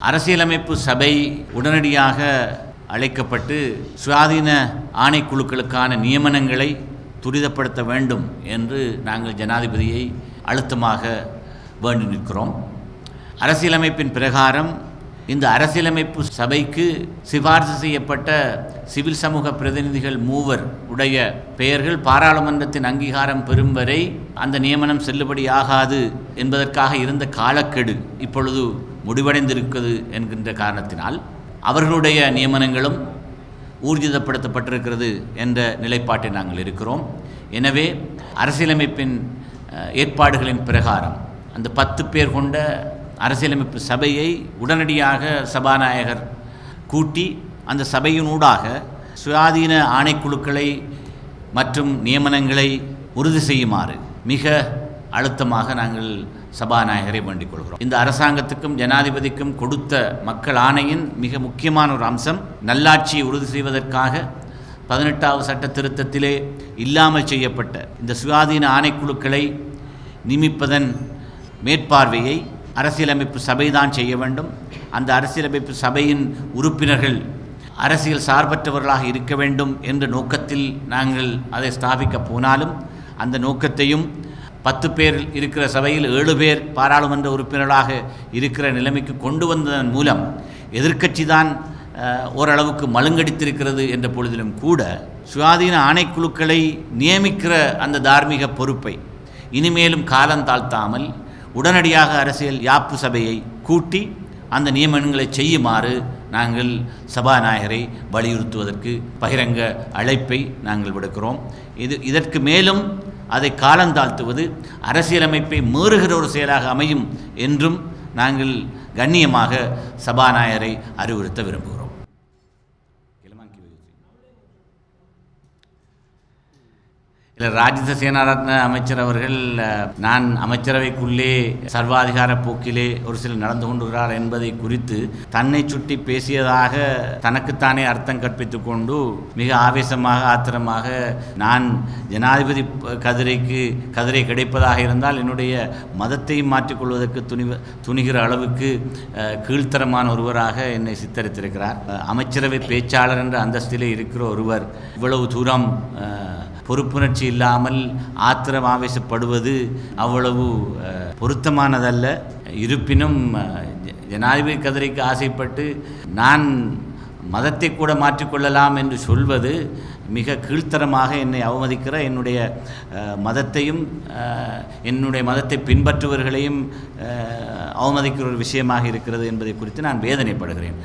அரசியலமைப்பு சபை உடனடியாக அழைக்கப்பட்டு சுயாதீன ஆணைக்குழுக்களுக்கான நியமனங்களை துரிதப்படுத்த வேண்டும் என்று நாங்கள் ஜனாதிபதியை அழுத்தமாக வேண்டி நிற்கிறோம். அரசியலமைப்பின் பிரகாரம் இந்த அரசியலமைப்பு சபைக்கு சிபார்சு செய்யப்பட்ட சிவில் சமூக பிரதிநிதிகள் மூவர் உடைய பெயர்கள் பாராளுமன்றத்தின் அங்கீகாரம் பெறும் வரை அந்த நியமனம் செல்லுபடியாகாது என்பதற்காக இருந்த காலக்கெடு இப்பொழுது முடிவடைந்திருக்கிறது என்கின்ற காரணத்தினால் அவர்களுடைய நியமனங்களும் ஊர்ஜிதப்படுத்தப்பட்டிருக்கிறது என்ற நிலைப்பாட்டில் நாங்கள் இருக்கிறோம். எனவே அரசியலமைப்பின் ஏற்பாடுகளின் பிரகாரம் அந்த பத்து பேர் கொண்ட அரசியலமைப்பு சபையை உடனடியாக சபாநாயகர் கூட்டி அந்த சபையினூடாக சுயாதீன ஆணைக்குழுக்களை மற்றும் நியமனங்களை உறுதி செய்யுமாறு மிக அழுத்தமாக நாங்கள் சபாநாயகரை வேண்டிக் கொள்கிறோம். இந்த அரசாங்கத்துக்கும் ஜனாதிபதிக்கும் கொடுத்த மக்கள் ஆணையின் மிக முக்கியமான ஒரு அம்சம் நல்லாட்சியை உறுதி செய்வதற்காக பதினெட்டாவது சட்ட திருத்தத்திலே இல்லாமல் செய்யப்பட்ட இந்த சுயாதீன ஆணைக்குழுக்களை நியமிப்பதன் மேற்பார்வையை அரசியலமைப்பு சபைதான் செய்ய வேண்டும். அந்த அரசியலமைப்பு சபையின் உறுப்பினர்கள் அரசியல் சார்பற்றவர்களாக இருக்க வேண்டும் என்ற நோக்கத்தில் நாங்கள் அதை ஸ்தாபிக்க போனாலும் அந்த நோக்கத்தையும் பத்து பேர் இருக்கிற சபையில் ஏழு பேர் பாராளுமன்ற உறுப்பினர்களாக இருக்கிற நிலைமைக்கு கொண்டு வந்ததன் மூலம் எதிர்க்கட்சி தான் ஓரளவுக்கு மழுங்கடித்திருக்கிறது என்ற பொழுதிலும் கூட சுயாதீன ஆணைக்குழுக்களை நியமிக்கிற அந்த தார்மீக பொறுப்பை இனிமேலும் காலம் தாழ்த்தாமல் உடனடியாக அரசியல் யாப்பு சபையை கூட்டி அந்த நியமனங்களை செய்யுமாறு நாங்கள் சபாநாயகரை வலியுறுத்துவதற்கு பகிரங்க அழைப்பை நாங்கள் விடுக்கிறோம். இது இதற்கு மேலும் அதை காலந்தாழ்த்துவது அரசியலமைப்பை மீறுகிற ஒரு செயலாக அமையும் என்றும் நாங்கள் கண்ணியமாக சபாநாயகரை அறிவுறுத்த விரும்புகிறோம். இல்லை ராஜித சேனாரத்ன அமைச்சர் அவர்கள் நான் அமைச்சரவைக்குள்ளே சர்வாதிகார போக்கிலே ஒரு சிலர் நடந்து கொண்டுகிறார் என்பதை குறித்து தன்னை சுட்டி பேசியதாக தனக்குத்தானே அர்த்தம் கற்பித்துக் கொண்டு மிக ஆவேசமாக ஆத்திரமாக நான் ஜனாதிபதி கதிரைக்கு கதிரை கிடைப்பதாக இருந்தால் என்னுடைய மதத்தையும் மாற்றிக்கொள்வதற்கு துணிவ துணிகிற அளவுக்கு கீழ்த்தரமான ஒருவராக என்னை சித்தரித்திருக்கிறார். அமைச்சரவை பேச்சாளர் என்ற அந்தஸ்திலே இருக்கிற ஒருவர் இவ்வளவு தூரம் பொறுப்புணர்ச்சி இல்லாமல் ஆத்திரம் ஆவேசப்படுவது அவ்வளவு பொருத்தமானதல்ல. இருப்பினும் ஜனாதிபதி கதிரைக்கு ஆசைப்பட்டு நான் மதத்தை கூட மாற்றிக்கொள்ளலாம் என்று சொல்வது மிக கீழ்த்தரமாக என்னை அவமதிக்கிற என்னுடைய மதத்தையும் என்னுடைய மதத்தை பின்பற்றுவர்களையும் அவமதிக்கிற ஒரு விஷயமாக இருக்கிறது என்பதை குறித்து நான் வேதனைப்படுகிறேன்.